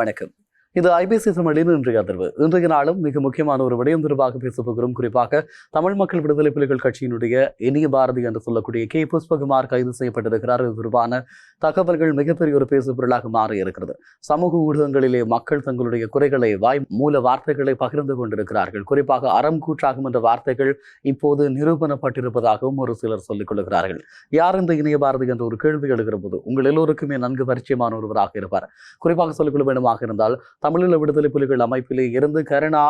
வணக்கம். இது ஐபிசி தமிழின் இன்றைய அதிர்வு. இன்றைய நாளும் மிக முக்கியமான ஒரு விடயம் தொடர்பாக பேசப்போகிறோம் குறிப்பாக தமிழ் மக்கள் விடுதலை புலிகள் கட்சியினுடைய இனிய பாரதி என்று சொல்லக்கூடிய கே. புஷ்பகுமார் கைது செய்யப்பட்டிருக்கிறார். இது தொடர்பான தகவல்கள் மிகப்பெரிய ஒரு பேசு பொருளாக மாறி இருக்கிறது சமூக ஊடகங்களிலே மக்கள் தங்களுடைய குறைகளை வாய் மூல வார்த்தைகளை பகிர்ந்து கொண்டிருக்கிறார்கள். குறிப்பாக அறம் கூற்றாகும் என்ற வார்த்தைகள் இப்போது நிரூபணப்பட்டிருப்பதாகவும் ஒரு சிலர் சொல்லிக் கொள்கிறார்கள். யார் இந்த இணைய பாரதி என்ற ஒரு கேள்வி எழுகிற போது உங்கள் எல்லோருக்குமே நன்கு பரிச்சயமான ஒருவராக இருப்பார். குறிப்பாக சொல்லிக்கொள்ள வேண்டுமாக இருந்தால் தமிழீழ விடுதலை புலிகள் அமைப்பிலே இருந்து கருணா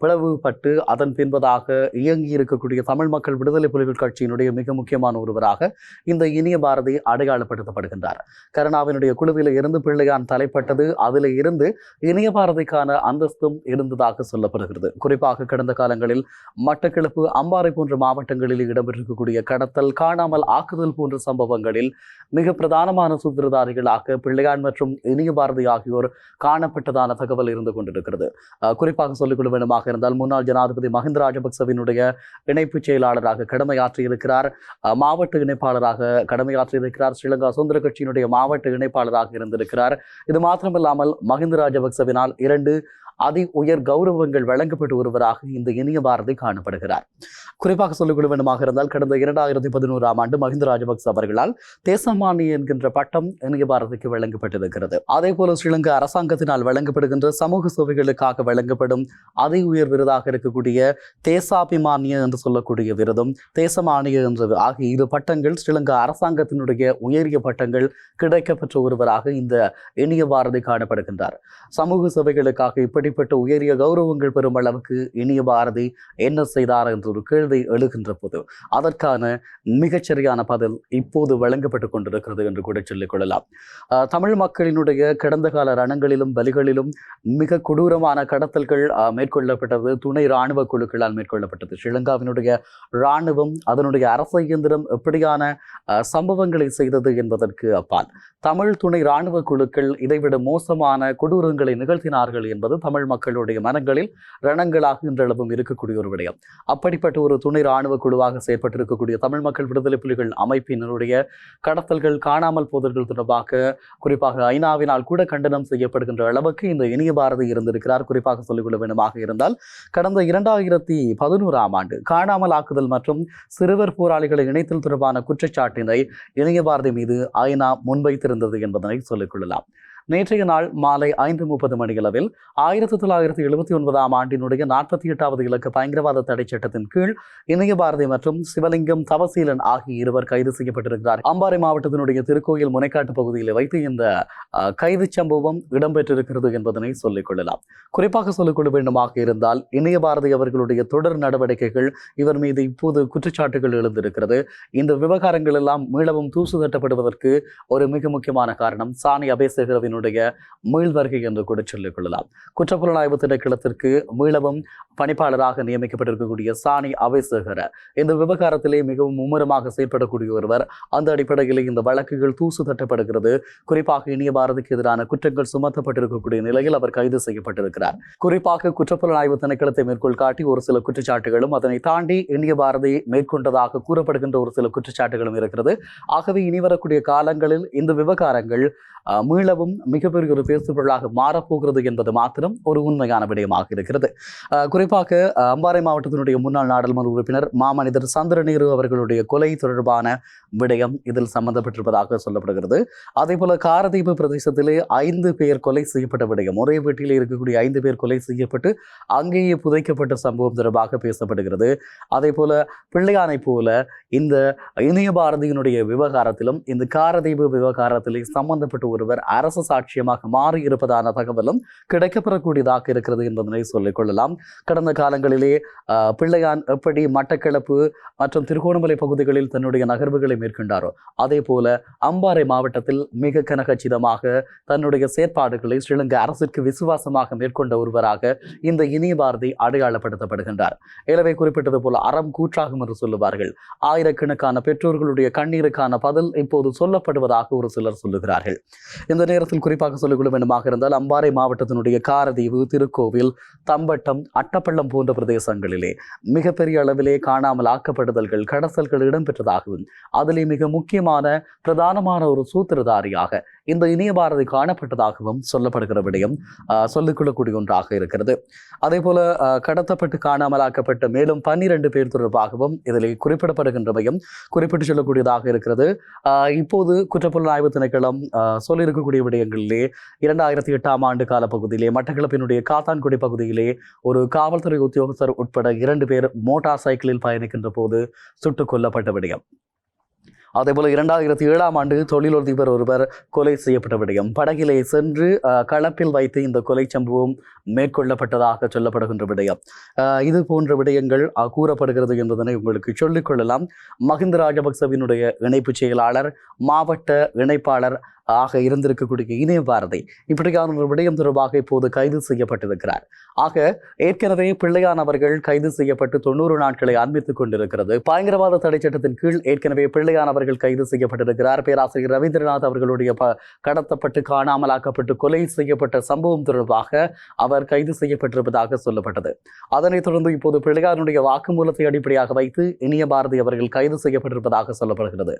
பிளவுபட்டு அதன் பின்பதாக இயங்கி இருக்கக்கூடிய தமிழ் மக்கள் விடுதலை புலிகள் கட்சியினுடைய மிக முக்கியமான ஒருவராக இந்த இனிய பாரதி அடையாளப்படுத்தப்படுகின்றார். கருணாவினுடைய குழுவில இருந்து பிள்ளையான் தலைப்பட்டது அதில் இருந்து இனிய பாரதிக்கான அந்தஸ்தும் இருந்ததாக சொல்லப்படுகிறது. குறிப்பாக கடந்த காலங்களில் மட்டக்களப்பு அம்பாறை போன்ற மாவட்டங்களில் இடம்பெற்றிருக்கக்கூடிய கடத்தல் காணாமல் ஆக்குதல் போன்ற சம்பவங்களில் மிக பிரதானமான சூத்திரதாரிகளாக பிள்ளையான் மற்றும் இனிய பாரதி ஆகியோர் காணப்பட்டதான தகவல் இருந்து கொண்டிருக்கிறது குறிப்பாக சொல்லிக்கொள்ள வேண்டுமாக இருந்தால் முன்னாள் ஜனாதிபதி மஹிந்த ராஜபக்சவினுடைய இணைப்புச் செயலாளராக கடமையாற்றியிருக்கிறார் மாவட்ட இணைப்பாளராக கடமையாற்றியிருக்கிறார் ஸ்ரீலங்கா சுதந்திர கட்சியினுடைய மாவட்ட இணைப்பாளராக இருந்திருக்கிறார். இது மாத்திரமில்லாமல் மஹிந்த ராஜபக்சவினால் இரண்டு அதி உயர் கௌரவங்கள் வழங்கப்பட்டு வருவராக இந்த இனிய பாரதி காணப்படுகிறார். குறிப்பாக சொல்லிக்கொள்ள வேண்டுமாக இருந்தால் கடந்த இரண்டாயிரத்தி பதினோராம் ஆண்டு மஹிந்த ராஜபக்ச அவர்களால் தேசமானி என்கின்ற பட்டம் இனிய பாரதிக்கு வழங்கப்பட்டிருக்கிறது. அதே போல ஸ்ரீலங்கா அரசாங்கத்தினால் வழங்கப்படுகின்ற சமூக சேவைகளுக்காக வழங்கப்படும் அதி உயர் விருதாக இருக்கக்கூடிய தேசாபிமானிய என்று சொல்லக்கூடிய விருதும் தேசமானிய என்ற ஆகிய இரு பட்டங்கள் ஸ்ரீலங்கா அரசாங்கத்தினுடைய உயரிய பட்டங்கள் கிடைக்கப்பெற்ற ஒருவராக இந்த இனிய பாரதி காணப்படுகின்றார். சமூக சேவைகளுக்காக இப்படி அப்படிப்பட்ட உயரிய கௌரவங்கள் பெறும் அளவுக்கு இனிய பாரதி என்ன செய்தார் என்ற ஒரு கேள்வி எழுகின்ற போது அதற்கான மிகச்சரியான பதில் இப்போது வழங்கப்பட்டு கொண்டிருக்கிறது என்று கூட சொல்லிக் கொள்ளலாம். தமிழ் மக்களினுடைய கடந்த கால ரணங்களிலும் பலிகளிலும் மிக கொடூரமான கடத்தல்கள் மேற்கொள்ளப்பட்டது. துணை இராணுவ குழுக்களால் மேற்கொள்ளப்பட்டது. ஸ்ரீலங்காவினுடைய இராணுவம் அதனுடைய அரச இயந்திரம் எப்படியான சம்பவங்களை செய்தது என்பதற்கு அப்பால். தமிழ் துணை இராணுவ குழுக்கள் இதைவிட மோசமான கொடூரங்களை நிகழ்த்தினார்கள் என்பது தமிழ் மக்களுடைய மனங்களில் ரணங்களாக இன்றளவும் இருக்கக்கூடிய ஒரு விடயம். அப்படிப்பட்ட ஒரு துணை இராணுவ குழுவாக செயற்பட்டிருக்கக்கூடிய தமிழ் மக்கள் விடுதலை புலிகள் அமைப்பினருடைய கடத்தல்கள் காணாமல் போதல்கள் தொடர்பாக குறிப்பாக ஐநாவினால் கூட கண்டனம் செய்யப்படுகின்ற அளவுக்கு இந்த இனிய பாரதி இருந்திருக்கிறார். குறிப்பாக சொல்லிக்கொள்ள வேண்டுமாக இருந்தால் கடந்த இரண்டாயிரத்தி பதினோராம் ஆண்டு காணாமல் ஆக்குதல் மற்றும் சிறுவர் போராளிகளை இணைத்தல் தொடர்பான குற்றச்சாட்டினை இணைய பாரதி மீது ஐநா முன்வைத்திருந்தது என்பதனை சொல்லிக்கொள்ளலாம் கொள்ளலாம். நேற்றைய நாள் மாலை ஐந்து முப்பது மணியளவில் ஆயிரத்தி தொள்ளாயிரத்தி எழுபத்தி ஒன்பதாம் ஆண்டினுடைய நாற்பத்தி எட்டாவது இலக்கு பயங்கரவாத தடை சட்டத்தின் கீழ் இணைய பாரதி மற்றும் சிவலிங்கம் தவசீலன் ஆகிய இருவர் கைது செய்யப்பட்டிருக்கிறார். அம்பாறை மாவட்டத்தினுடைய திருக்கோயில் முனைக்காட்டு பகுதியில் வைத்து இந்த கைது சம்பவம் இடம்பெற்றிருக்கிறது என்பதனை சொல்லிக் கொள்ளலாம். குறிப்பாக சொல்லிக்கொள்ள வேண்டுமாக இருந்தால் இணைய பாரதி அவர்களுடைய தொடர் நடவடிக்கைகள் இவர் மீது இப்போது குற்றச்சாட்டுகள் எழுந்திருக்கிறது. இந்த விவகாரங்கள் எல்லாம் மீளவும் தூசு தட்டப்படுவதற்கு ஒரு மிக முக்கியமான காரணம் சாணி அபேசகரவின் மீள் வருகை என்று கூட சொல்லிக் கொள்ளலாம். குற்றப்புலனாய்வு திணைக்களத்திற்கு மீளவும் பணிப்பாளராக நியமிக்கப்பட்டிருக்கக்கூடிய சாணி அபேசகர இந்த விவகாரத்திலே மிகவும் மும்முரமாக செயல்படக்கூடிய ஒருவர் அந்த அடிப்படையில் இந்த வழக்குகள் தூசு தட்டப்படுகிறது. குறிப்பாக இனிய பாரதிக்கு எதிரான குற்றங்கள் சுமத்தப்பட்டிருக்கக்கூடிய நிலையில் அவர் கைது செய்யப்பட்டிருக்கிறார். குறிப்பாக குற்றப்புலனாய்வு திணைக்களத்தை மேற்கோள் காட்டி ஒரு சில குற்றச்சாட்டுகளும் அதனை தாண்டி இந்திய பாரதி மேற்கொண்டதாக கூறப்படுகின்ற ஒரு சில குற்றச்சாட்டுகளும் இருக்கிறது. ஆகவே இனி வரக்கூடிய காலங்களில் இந்த விவகாரங்கள் மீளவும் மிகப்பெரிய ஒரு பேசுபொருளாக மாறப்போகிறது என்பது மாத்திரம் ஒரு உண்மையான விடயமாக இருக்கிறது. குறிப்பாக அம்பாறை மாவட்டத்தினுடைய முன்னாள் நாடாளுமன்ற உறுப்பினர் மாமனிதர் சந்திரநீரு அவர்களுடைய கொலை தொடர்பான விடயம் இதில் சம்பந்தப்பட்டிருப்பதாக சொல்லப்படுகிறது. அதே போல காரதீப பிரதேசத்திலே ஐந்து பேர் கொலை செய்யப்பட்ட விடயம். ஒரே வீட்டில் இருக்கக்கூடிய ஐந்து பேர் கொலை செய்யப்பட்டு அங்கேயே புதைக்கப்பட்ட சம்பவம் தொடர்பாக பேசப்படுகிறது. அதே போல பிள்ளையானை போல இந்த இணைய பாரதியினுடைய விவகாரத்திலும் இந்த காரதீப விவகாரத்திலே சம்பந்தப்பட்ட ஒருவர் அரசு சாட்சியமாக மாறி இருப்பதான தகவலும் கிடைக்கப்பெறக்கூடியதாக இருக்கிறது என்பதனை சொல்லிக் கொள்ளலாம். கடந்த காலங்களிலே பிள்ளையான் எப்படி மட்டக்களப்பு மற்றும் திருகோணமலை பகுதிகளில் தன்னுடைய நகர்வுகளை மேற்கொண்டாரோ அதே போல அம்பாறை மாவட்டத்தில் மிக கனகச்சிதமாக தன்னுடைய செயற்பாடுகளை ஸ்ரீலங்கா அரசிற்கு விசுவாசமாக மேற்கொண்ட ஒருவராக இந்த இனிய பாரதி அடையாளப்படுத்தப்படுகின்றார். எனவே குறிப்பிட்டது போல அறம் கூற்றாகும் என்று சொல்லுவார்கள். ஆயிரக்கணக்கான பெற்றோர்களுடைய கண்ணீருக்கான பதில் இப்போது சொல்லப்படுவதாக ஒரு சிலர் சொல்லுகிறார்கள். இந்த நேரத்தில் குறிப்பாக சொல்லிக்கொள்ள வேண்டுமாக இருந்தால் அம்பாறை மாவட்டத்தினுடைய காரதீவு திருக்கோவில் தம்பட்டம் அட்டப்பள்ளம் போன்ற பிரதேசங்களிலே மிகப்பெரிய அளவிலே காணாமல் ஆக்கப்படுதல்கள் கடத்தல்கள் இடம்பெற்றதாகவும் அதிலே மிக முக்கியமான பிரதானமான ஒரு சூத்திரதாரியாக இந்த இனிய பாரதி காணப்பட்டதாகவும் சொல்லப்படுகிற விடயம் சொல்லிக்கொள்ளக்கூடிய ஒன்றாக இருக்கிறது. அதே போல கடத்தப்பட்டு காணாமலாக்கப்பட்ட மேலும் பன்னிரண்டு பேர் தொடர்பாகவும் இதில் குறிப்பிடப்படுகின்றவையும் குறிப்பிட்டு சொல்லக்கூடியதாக இருக்கிறது. ஆஹ், இப்போது குற்றப்புலனாய்வு திணைக்களம் சொல்லியிருக்கக்கூடிய விடயங்களிலே இரண்டாயிரத்தி எட்டாம் ஆண்டு கால பகுதியிலே மட்டக்களப்பினுடைய காத்தான்குடி பகுதியிலே ஒரு காவல்துறை உத்தியோகஸ்தர் உட்பட இரண்டு பேர் மோட்டார் சைக்கிளில் பயணிக்கின்ற போது சுட்டுக் கொல்லப்பட்ட விடயம். அதேபோல இரண்டாயிரத்தி ஏழாம் ஆண்டு தொழிலதிபர் ஒருவர் கொலை செய்யப்பட்ட விடயம். படகிலே சென்று களப்பில் வைத்து இந்த கொலை சம்பவம் மேற்கொள்ளப்பட்டதாக சொல்லப்படுகின்ற விடயம். இது போன்ற விடயங்கள் கூறப்படுகிறது என்பதனை உங்களுக்கு சொல்லிக்கொள்ளலாம் மஹிந்த ராஜபக்சவினுடைய இணைப்பு செயலாளர் மாவட்ட இணைப்பாளர் ஆக இருந்திருக்கக்கூடிய இணைய பாரதி இப்படிக்கான ஒரு விடயம் தொடர்பாக இப்போது கைது செய்யப்பட்டிருக்கிறார். ஆக ஏற்கனவே பிள்ளையான் அவர்கள் கைது செய்யப்பட்டு தொண்ணூறு நாட்களை அண்மித்துக் கொண்டிருக்கிறது. பயங்கரவாத தடை சட்டத்தின் கீழ் ஏற்கனவே பிள்ளையான் அவர்கள் கைது செய்யப்பட்டிருக்கிறார். பேராசிரியர் ரவீந்திரநாத் அவர்களுடைய கடத்தப்பட்டு காணாமலாக்கப்பட்டு கொலை செய்யப்பட்ட சம்பவம் தொடர்பாக அவர் கைது செய்யப்பட்டிருப்பதாக சொல்லப்பட்டது. அதனைத் தொடர்ந்து இப்போது பிள்ளையாருடைய வாக்குமூலத்தை அடிப்படையாக வைத்து இனிய பாரதி அவர்கள் கைது செய்யப்பட்டிருப்பதாக சொல்லப்படுகிறது.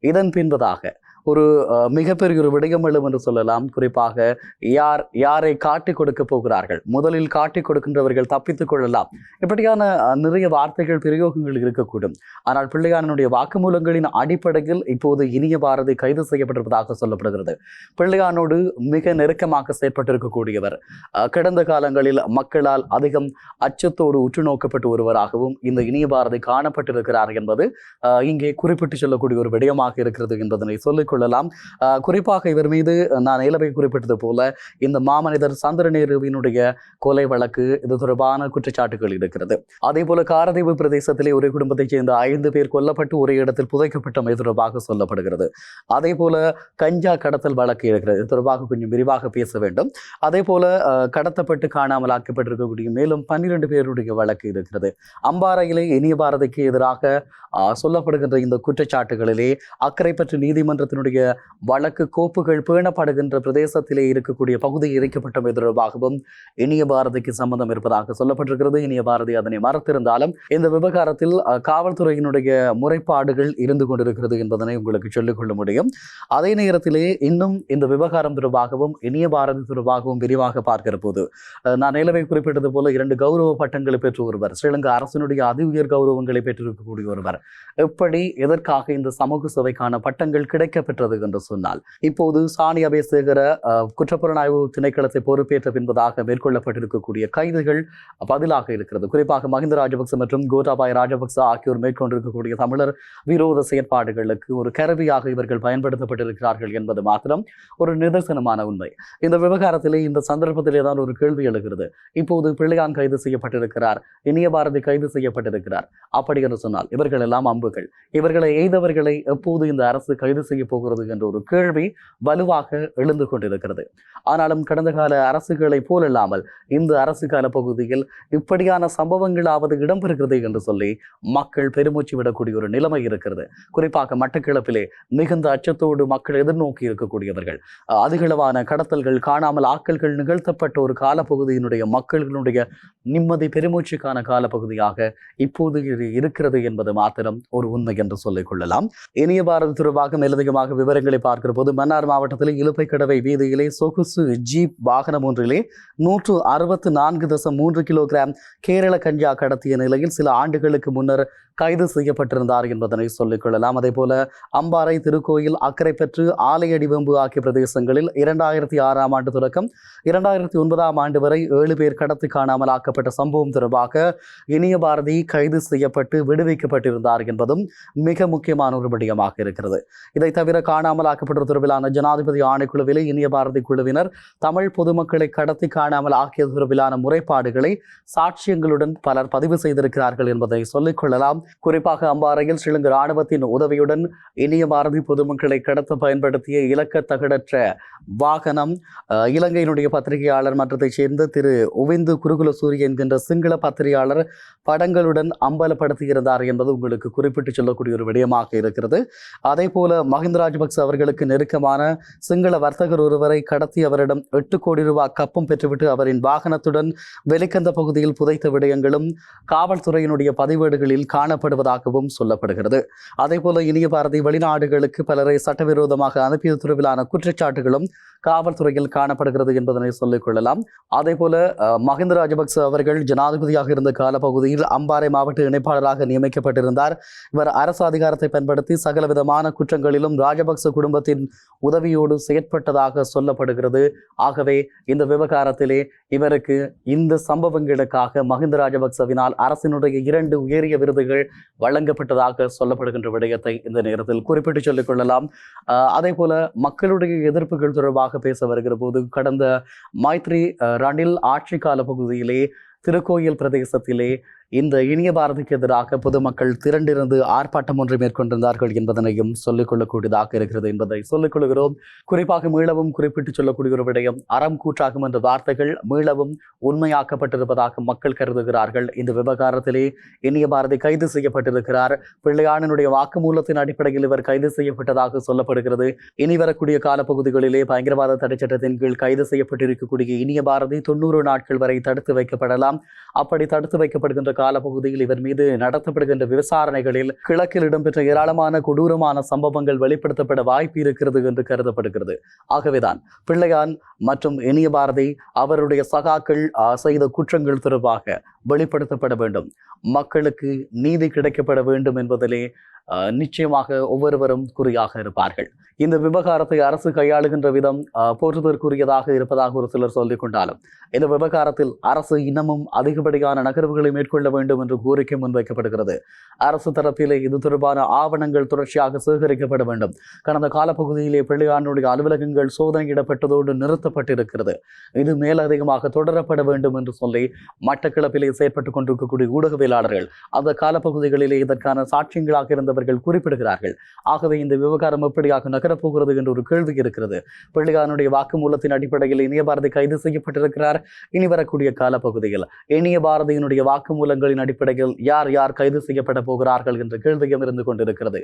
இதன் பின்பதாக ஒரு மிகப்பெரிய ஒரு விடயம் என்று சொல்லலாம். குறிப்பாக யார் யாரை காட்டிக் கொடுக்க போகிறார்கள்? முதலில் காட்டிக் கொடுக்கின்றவர்கள் தப்பித்துக் கொள்ளலாம். இப்படியான நிறைய வார்த்தைகள் பிரயோகங்கள் இருக்கக்கூடும். ஆனால் பிள்ளையானனுடைய வாக்குமூலங்களின் அடிப்படையில் இப்போது இனிய பாரதி கைது செய்யப்பட்டிருப்பதாக சொல்லப்படுகிறது. பிள்ளையானோடு மிக நெருக்கமாக செயற்பட்டிருக்கக்கூடியவர். கடந்த காலங்களில் மக்களால் அதிகம் அச்சத்தோடு உற்று நோக்கப்பட்டு ஒருவராகவும் இந்த இனிய பாரதி காணப்பட்டிருக்கிறார் என்பது இங்கே குறிப்பிட்டு சொல்லக்கூடிய ஒரு விடயமாக இருக்கிறது என்பதனை சொல்லிக் கொள்ளலாம். குறிப்பாக இவர் மீது நான் ஏலவை குறிப்பிட்டது போல இந்த மாமனிதர் சந்திரநேருவினுடைய கொலை வழக்கு இது தொடர்பான குற்றச்சாட்டுகள் இருக்கிறது. அதே போல காரதீவு பிரதேசத்திலே ஒரே குடும்பத்தைச் சேர்ந்த ஐந்து பேர் கொல்லப்பட்டு ஒரே இடத்தில் புதைக்கப்பட்டமை தொடர்பாக சொல்லப்படுகிறது. அதே போல கஞ்சா கடத்தல் வழக்கு இருக்கிறது. இது தொடர்பாக கொஞ்சம் விரிவாக பேச வேண்டும். அதே போல கடத்தப்பட்டு காணாமல் ஆக்கப்பட்டிருக்கக்கூடிய மேலும் பன்னிரண்டு பேருடைய வழக்கு இருக்கிறது. அம்பாறையிலே இனிய பாரதிக்கு எதிராக சொல்லப்படுகின்ற இந்த குற்றச்சாட்டுகளிலே அக்கறை பற்றி நீதிமன்றத்தினுடைய வழக்கு கோப்புகள் பேணப்படுகின்ற பிரதேசத்திலே இருக்கக்கூடிய பகுதி இறைக்கப்பட்டமை தொடர்பாகவும் இனிய பாரதிக்கு சம்பந்தம் இருப்பதாக சொல்லப்பட்டிருக்கிறது. இனிய பாரதி அதனை மறத்திருந்தாலும் இந்த விவகாரத்தில் காவல்துறையினுடைய முறைப்பாடுகள் இருந்து கொண்டிருக்கிறது என்பதனை உங்களுக்கு சொல்லிக்கொள்ள முடியும். அதே நேரத்திலே இன்னும் இந்த விவகாரம் தொடர்பாகவும் இனிய பாரதி தொடர்பாகவும் விரிவாக பார்க்கிற போது நான் நிலவை குறிப்பிட்டது போல இரண்டு கௌரவ பட்டங்களை பெற்று ஒருவர் ஸ்ரீலங்கா அரசினுடைய அதி உயர் கௌரவங்களை பெற்றிருக்கக்கூடிய ஒருவர் எப்படி எதற்காக இந்த சமூக சேவைக்கான பட்டங்கள் கிடைக்க பெற்றது என்று சொன்னால். இப்போது சாணி அபேசேகர குற்றப்புலனாய்வு திணைக்களத்தை பொறுப்பேற்ற பின்பதாக மேற்கொள்ளப்பட்டிருக்கக்கூடிய கைதுகள் பதிலாக இருக்கிறது. குறிப்பாக மஹிந்த ராஜபக்ச மற்றும் கோட்டாபாய ராஜபக்ச ஆகியோர் மேற்கொண்டிருக்கக்கூடிய தமிழர் விரோத செயற்பாடுகளுக்கு ஒரு கருவியாக இவர்கள் பயன்படுத்தப்பட்டிருக்கிறார்கள் என்பது மாத்திரம் ஒரு நிதர்சனமான உண்மை. இந்த விவகாரத்திலே இந்த சந்தர்ப்பத்திலே தான் ஒரு கேள்வி எழுகிறது. இப்போது பிள்ளையான் கைது செய்யப்பட்டிருக்கிறார் இனிய பாரதி கைது செய்யப்பட்டிருக்கிறார். அப்படி என்று சொன்னால் இவர்கள் எல்லாம் அம்புகள். இவர்களை எய்தவர்களை எப்போது இந்த அரசு கைது செய்ய போகிறது என்ற ஒரு கேள்வி வலுவாக எழுந்து கொண்டிருக்கிறது. ஆனாலும் கடந்த கால அரசுகளை போலல்லாமல் இந்த அரசு கால பகுதியில் இப்படியான சம்பவங்களாவது இடம்பெறுகிறது என்று சொல்லி மக்கள் பெருமூச்சு விடக்கூடிய ஒரு நிலைமை இருக்கிறது. குறிப்பாக மட்டக்கிழப்பிலே மிகுந்த அச்சத்தோடு மக்கள் எதிர்நோக்கி இருக்கக்கூடியவர்கள். அதிகளவான கடத்தல்கள் காணாமல் ஆக்கல்கள் நிகழ்த்தப்பட்ட ஒரு காலப்பகுதியினுடைய மக்களுடைய நிம்மதி பெருமூச்சுக்கான காலப்பகுதியாக இப்போது இருக்கிறது என்பது மாத்திரம் ஒரு உண்மை என்று சொல்லிக் கொள்ளலாம். இனிய பாரதி தொடர்பாக மேலதிகமாக விவரங்களை பார்க்கிற போது மன்னார் மாவட்டத்தில் இலுப்பைக்கடவை வீதியிலே சொகுசு ஜீப் வாகனம் ஒன்றிலே நூற்று அறுபத்து நான்கு தசம் மூன்று கிலோகிராம் கேரள கஞ்சா கடத்திய நிலையில் சில ஆண்டுகளுக்கு முன்னர் கைது செய்யப்பட்டிருந்தார் என்பதனை சொல்லிக் கொள்ளலாம். அதே போல அம்பாறை திருக்கோயில் அக்கரை பெற்று ஆலையடிவம்பு ஆகிய பிரதேசங்களில் இரண்டாயிரத்தி ஆறாம் ஆண்டு தொடக்கம் இரண்டாயிரத்தி ஒன்பதாம் ஆண்டு வரை ஏழு பேர் கடத்தி காணாமல் ஆக்கப்பட்ட சம்பவம் தொடர்பாக இனிய பாரதி கைது செய்யப்பட்டு விடுவிக்கப்பட்டிருந்தார் என்பதும் மிக முக்கியமான ஒரு விடயமாக இருக்கிறது. இதை தவிர காணாமல் ஆக்கப்பட்ட தொடர்பிலான ஜனாதிபதி ஆணைக்குழுவிலே இனிய பாரதி குழுவினர் தமிழ் பொதுமக்களை கடத்தி காணாமல் ஆக்கியது தொடர்பிலான முறைப்பாடுகளை சாட்சியங்களுடன் பலர் பதிவு செய்திருக்கிறார்கள் என்பதை சொல்லிக் கொள்ளலாம். குறிப்பாக அம்பாறையில் ஸ்ரீலங்கா ராணுவத்தின் உதவியுடன் இனிய பாரதி பொதுமக்களை கடத்த பயன்படுத்திய இலக்க தகடற்ற வாகனம் இலங்கையினுடைய பத்திரிகையாளர் மன்றத்தைச் சேர்ந்த திரு உவிந்து குருகுல சூரிய என்கின்ற சிங்கள பத்திரிகையாளர் படங்களுடன் அம்பலப்படுத்தியிருந்தார் என்பது உங்களுக்கு குறிப்பிட்டு சொல்லக்கூடிய ஒரு விடயமாக இருக்கிறது. அதே போல மஹிந்த ராஜபக்ச அவர்களுக்கு நெருக்கமான சிங்கள வர்த்தகர் ஒருவரை கடத்தி அவரிடம் எட்டு கோடி ரூபாய் கப்பம் பெற்றுவிட்டு அவரின் வாகனத்துடன் வெளிக்கந்த பகுதியில் புதைத்த விடயங்களும் காவல்துறையினுடைய பதிவேடுகளில் காணப்படுவதாகவும் சொல்லப்படுகிறது. அதேபோல இனிய பாரதி வெளிநாடுகளுக்கு பலரை சட்டவிரோதமாக அனுப்பிய தொடர்பிலான குற்றச்சாட்டுகளும் காவல்துறையில் காணப்படுகிறது என்பதனை சொல்லிக் கொள்ளலாம். அதே போல மஹிந்த ராஜபக்ச அவர்கள் ஜனாதிபதியாக இருந்த காலப்பகுதியில் அம்பாறை மாவட்ட இணைப்பாளராக நியமிக்கப்பட்டிருந்தார். இவர் அரசு அதிகாரத்தை பயன்படுத்தி சகலவிதமான குற்றங்களிலும் ராஜ ராஜபக்ச குடும்பத்தின் உதவியோடு செயற்பட்டதாக சொல்லப்படுகிறது. ஆகவே இந்த விவகாரத்திலே இவருக்கு இந்த சம்பவங்களுக்காக மஹிந்த ராஜபக்சவினால் அரசினுடைய இரண்டு உயரிய விருதுகள் வழங்கப்பட்டதாக சொல்லப்படுகின்ற விடயத்தை இந்த நேரத்தில் குறிப்பிட்டு சொல்லிக் கொள்ளலாம். அதே போல மக்களுடைய எதிர்ப்புகள் தொடர்பாக பேச வருகிற போது கடந்த மைத்ரி ரணில் ஆட்சி கால பகுதியிலே திருக்கோயில் பிரதேசத்திலே இந்த இனிய பாரதிக்கு எதிராக பொதுமக்கள் திரண்டிருந்து ஆர்ப்பாட்டம் ஒன்றை மேற்கொண்டிருந்தார்கள் என்பதனையும் சொல்லிக் கொள்ளக்கூடியதாக இருக்கிறது என்பதை சொல்லிக் கொள்கிறோம். குறிப்பாக மீளவும் குறிப்பிட்டு சொல்லக்கூடிய ஒரு விடயம் அறம் கூற்றாகும் என்ற வார்த்தைகள் மீளவும் உண்மையாக்கப்பட்டிருப்பதாக மக்கள் கருதுகிறார்கள். இந்த விவகாரத்திலே இனிய பாரதி கைது செய்யப்பட்டிருக்கிறார். பிள்ளையானினுடைய வாக்குமூலத்தின் அடிப்படையில் இவர் கைது செய்யப்பட்டதாக சொல்லப்படுகிறது. இனி வரக்கூடிய காலப்பகுதிகளிலே பயங்கரவாத தடைச்சட்டத்தின் கீழ் கைது செய்யப்பட்டிருக்கக்கூடிய இனிய பாரதி தொண்ணூறு நாட்கள் வரை தடுத்து வைக்கப்படலாம். அப்படி தடுத்து வைக்கப்படுகின்ற காலப்பகுதியில் இவர் மீது நடத்தப்படுகின்ற விசாரணைகளில் கிழக்கில் இடம்பெற்ற ஏராளமான கொடூரமான சம்பவங்கள் வெளிப்படுத்தப்பட வாய்ப்பு இருக்கிறது என்று கருதப்படுகிறது. ஆகவேதான் பிள்ளையான் மற்றும் இனிய பாரதி அவருடைய சகாக்கள் செய்த குற்றங்கள் தொடர்பாக வெளிப்படுத்தப்பட வேண்டும். மக்களுக்கு நீதி கிடைக்கப்பட வேண்டும் என்பதிலே நிச்சயமாக ஒவ்வொருவரும் குறியாக இருப்பார்கள். இந்த விவகாரத்தை அரசு கையாளுகின்ற விதம் போற்றுதற்குரியதாக இருப்பதாக ஒரு சிலர் சொல்லிக் கொண்டாலும் இந்த விவகாரத்தில் அரசு இன்னமும் அதிகப்படியான நகர்வுகளை மேற்கொள்ள வேண்டும் என்று கோரிக்கை முன்வைக்கப்படுகிறது. அரசு தரப்பிலே இது தொடர்பான ஆவணங்கள் தொடர்ச்சியாக சேகரிக்கப்பட வேண்டும். கடந்த காலப்பகுதியிலே பிள்ளையானுடைய அலுவலகங்கள் சோதனையிடப்பட்டதோடு நிறுத்தப்பட்டிருக்கிறது. இது மேலதிகமாக தொடரப்பட வேண்டும் என்று சொல்லி மட்டக்களப்பிலே செயற்பட்டுக் கொண்டிருக்கக்கூடிய ஊடகவியலாளர்கள் அந்த காலப்பகுதிகளிலே இதற்கான சாட்சியங்களாக இருந்த அவர்கள் குறிப்பிடுகிறார்கள். ஆகவே இந்த விவகாரம் எப்படியாக நகரப்போகிறது என்ற ஒரு கேள்வி இருக்கிறது. பிள்ளையானுடைய வாக்குமூலத்தின் அடிப்படையில் இனிய பாரதி கைது செய்யப்பட்டிருக்கிறார். இனி வரக்கூடிய காலப்பகுதியில் இனிய பாரதியினுடைய வாக்குமூலங்களின் அடிப்படையில் யார் யார் கைது செய்யப்பட போகிறார்கள் என்ற கேள்வியும் இருந்து கொண்டிருக்கிறது.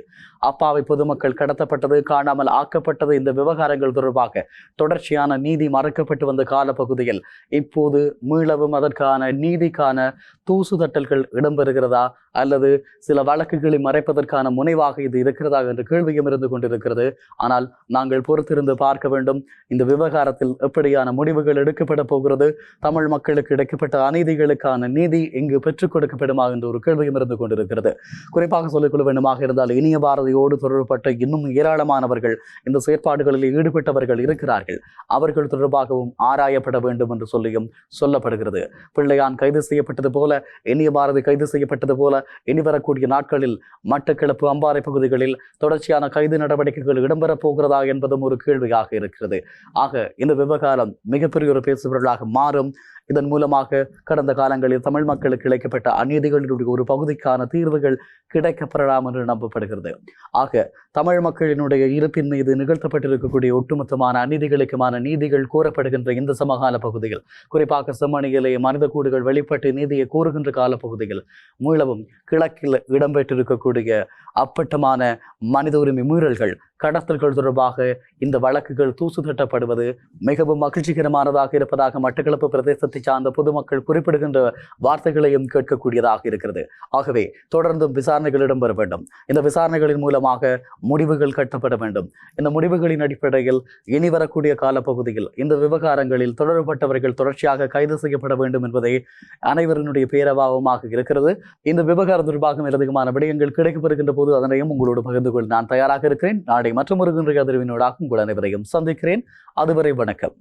அப்பாவை பொதுமக்கள் கடத்தப்பட்டது காணாமல் ஆக்கப்பட்டது இந்த விவகாரங்கள் தொடர்பாக தொடர்ச்சியான நீதி மறக்கப்பட்டு வந்த காலப்பகுதியில் இப்போது மீளவும் அதற்கான நீதிக்கான தூசு தட்டல்கள் இடம்பெறுகிறதா? அல்லது சில வழக்குகளை மறைப்பதற்கான முனைவாக இது இருக்கிறதா என்ற கேள்வியும் இருந்து கொண்டிருக்கிறது. ஆனால் நாங்கள் பொறுத்திருந்து பார்க்க வேண்டும். இந்த விவகாரத்தில் எப்படியான முடிவுகள் எடுக்கப்பட போகிறது? தமிழ் மக்களுக்கு கிடைக்கப்பட்ட அநீதிகளுக்கான நீதி இங்கு பெற்றுக் கொடுக்கப்படுமா என்ற ஒரு கேள்வியும் இருந்து கொண்டிருக்கிறது. குறிப்பாக சொல்லிக்கொள்ள வேண்டுமாக இருந்தால் இனிய பாரதியோடு தொடர்புபட்ட இன்னும் ஏராளமானவர்கள் இந்த செயற்பாடுகளில் ஈடுபட்டவர்கள் இருக்கிறார்கள். அவர்கள் தொடர்பாகவும் ஆராயப்பட வேண்டும் என்று சொல்லியும் சொல்லப்படுகிறது. பிள்ளையான் கைது செய்யப்பட்டது போல இனிய பாரதி கைது செய்யப்பட்டது போல இனி வரக்கூடிய நாட்களில் மட்டக்களப்பு அம்பாறை பகுதிகளில் தொடர்ச்சியான கைது நடவடிக்கைகள் இடம்பெறப் போகிறதா என்பதும் ஒரு கேள்வியாக இருக்கிறது. ஆக இந்த விவகாரம் மிகப்பெரிய ஒரு பேசுபொருளாக மாறும். இதன் மூலமாக கடந்த காலங்களில் தமிழ் மக்களுக்கு இழைக்கப்பட்ட அநீதிகளினுடைய ஒரு பகுதிக்கான தீர்வுகள் கிடைக்கப்பெறலாம் என்று நம்பப்படுகிறது. ஆக தமிழ் மக்களினுடைய இருப்பின் மீது நிகழ்த்தப்பட்டிருக்கக்கூடிய ஒட்டுமொத்தமான அநீதிகளுக்குமான நீதிகள் கோரப்படுகின்ற இந்த சமகால பகுதியில் குறிப்பாக செம்மணியிலே மனித கூடுகள் வெளிப்பட்டு நீதியை கோருகின்ற காலப்பகுதியில் மீளவும் கிழக்கில் இடம்பெற்றிருக்கக்கூடிய அப்பட்டமான மனித உரிமை மீறல்கள் கடத்தல்கள் தொடர்பாக இந்த வழக்குகள் தூசு தட்டப்படுவது மிகவும் மகிழ்ச்சிகரமானதாக இருப்பதாக மட்டக்களப்பு பிரதேசத்தை சார்ந்த பொதுமக்கள் குறிப்பிடுகின்ற வார்த்தைகளையும் கேட்கக்கூடியதாக இருக்கிறது. ஆகவே தொடர்ந்தும் விசாரணைகள் இடம்பெற வேண்டும். இந்த விசாரணைகளின் மூலமாக முடிவுகள் கட்டப்பட வேண்டும். இந்த முடிவுகளின் அடிப்படையில் இனி வரக்கூடிய காலப்பகுதியில் இந்த விவகாரங்களில் தொடர்பட்டவர்கள் தொடர்ச்சியாக கைது செய்யப்பட வேண்டும் என்பதே அனைவரினுடைய பேரபாவமாக இருக்கிறது. இந்த விவகாரம் தொடர்பாக மேலதிகமான விடயங்கள் கிடைக்கப்பெறுகின்ற போது அதனையும் உங்களோடு பகிர்ந்து கொள்ள நான் தயாராக இருக்கிறேன். மற்றும் ஒரு இன்றைய அதிர்வினோடாக உங்கள் அனைவரையும் சந்திக்கிறேன். அதுவரை வணக்கம்.